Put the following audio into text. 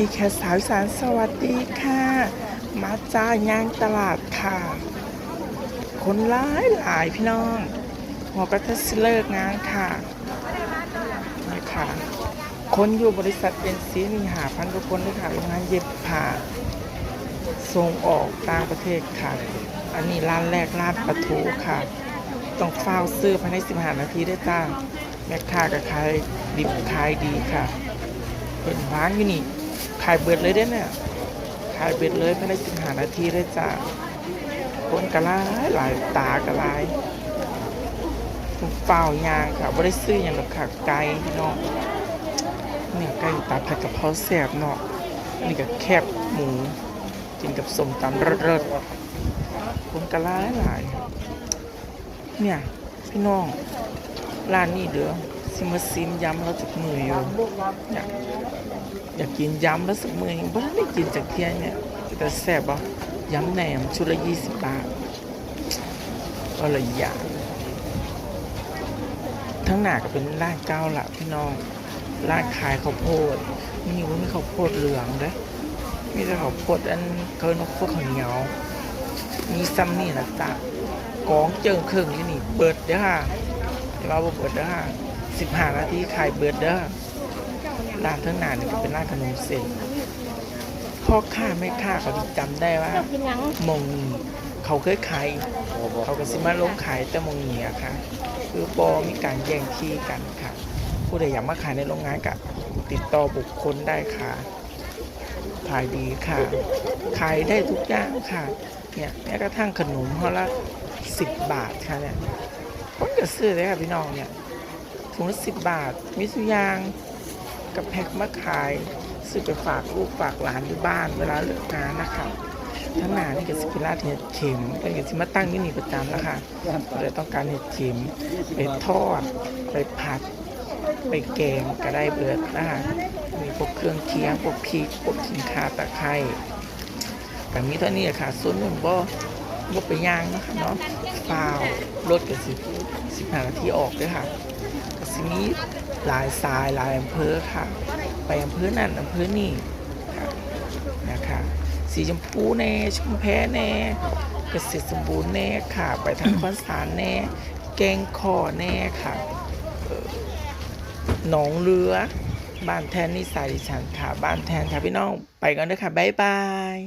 อีแคสาวสารสวัสดีค่ะ มาจ้ายางตลาดค่ะ คนร้ายหลายพี่น้องหัวก็จะสิเลิกงานค่ะนี่ค่ะ คนอยู่บริษัทเอ็นซีมีหาพันกว่าคนด้วยค่ะโรงงานเย็บผ้าส่งออกต่างประเทศค่ะ อันนี้ร้านแรกร้านปลาทูค่ะ ต้องเฝ้าซื้อภายใน15นาทีได้จ้าแม่ค้าก็ขายดิบขายดีค่ะเป็นร้านอยู่นี่ ขายเบิดเลยเด้เนี่ยขายเบิดเลยภายใน15นาทีได้จ้าคนกระลายหลายตากระลายเฝ้ายางค่ะไม่ได้ซื้ออย่างแบบขาไก่พี่น้องเนี่ยไก่ตาผัดกะเพราแซ่บเนาะนี่ก็แคบหมูกินกับส้มตำเลิศๆคนกระลายหลายเนี่ยพี่น้องร้านนี้เด้อิมาซิมยำเราจากมืออยู่อยากอยากกินยำแล้วสักมือยังไม่ได้กินจากเที่ยงเนี่ยแต่แซ่บบ่ะยำแหนมชุดละยี่สิบบาทก็เลยอยากทั้งหนาก็เป็นร้านเก้าละพี่น้องร้านขายข้าวโพดนี่ว่ามีข้าวโพดเหลืองด้อมีแต่ข้าวโพดอันเขาเรียกข้าวเหนียวมีซ้ำนี่ละจ้ะกองเจิงเครื่องอยู่นี่เปิดเด้อค่ะเดี๋ยวว่าบ่เปิดเด้อค่ะ สิบห้านาทีขายเบิดเด้อร้านทั้งน้านี่ก็เป็นร้านขนมเส้นพ่อค้าแม่ค้าเขาที่จำได้ว่า มงี่เขาเคยขายเขาก็สิมาลงขายแต่มงนี้อะค่ะ คือบอมีการแย่งที่กันค่ะ ผู้ใดอยากมาขายในโรงงานก็ติดต่อบุคคลได้ค่ะขายดีค่ะ ขายได้ทุกอย่างค่ะ เนี่ยแม้กระทั่งขนมห่อละสิบบาทค่ะเนี่ยคนก็ซื้อเลยค่ะพี่น้องเนี่ย ถุงละสิบบาทมีสุยางกับแพ็คมาขายซื้อไปฝากลูกฝากหลานที่บ้านเวลาเลิกงานนะคะทั้งหนานี่ก็สกิลาเห็ดเข็มเป็นก็สิมาตั้งยี่นี่ประจำแล้วค่ะเลยต้องการเห็ดเข็มไปทอดไปผัด ไปแกงก็ได้เบิดนะคะมีพวกเครื่องเคียงพวกพริกพวกขิงข่าตะไคร้แต่มีเท่านี้ค่ะส่วนหนึ่งบ่บ่ไปย่างนะคะเนาะฟาวรถก็สิบสิบห้านาทีออกด้วยค่ะ สิมีหลายสายหลายอำเภอค่ะ ไปอำเภอนั่นอำเภอนี่ค่ะนะคะสีชมพูแน่ชุมแพแน่เกษตรสมบูรณ์แน่ค่ะ ไปทางคอนสารแน่ แกงคอแน่ค่ะหนองเรือบ้านแทนนิสัยดิฉันค่ะ บ้านแทนค่ะพี่น้อง ไปกันด้วยค่ะ บ๊ายบาย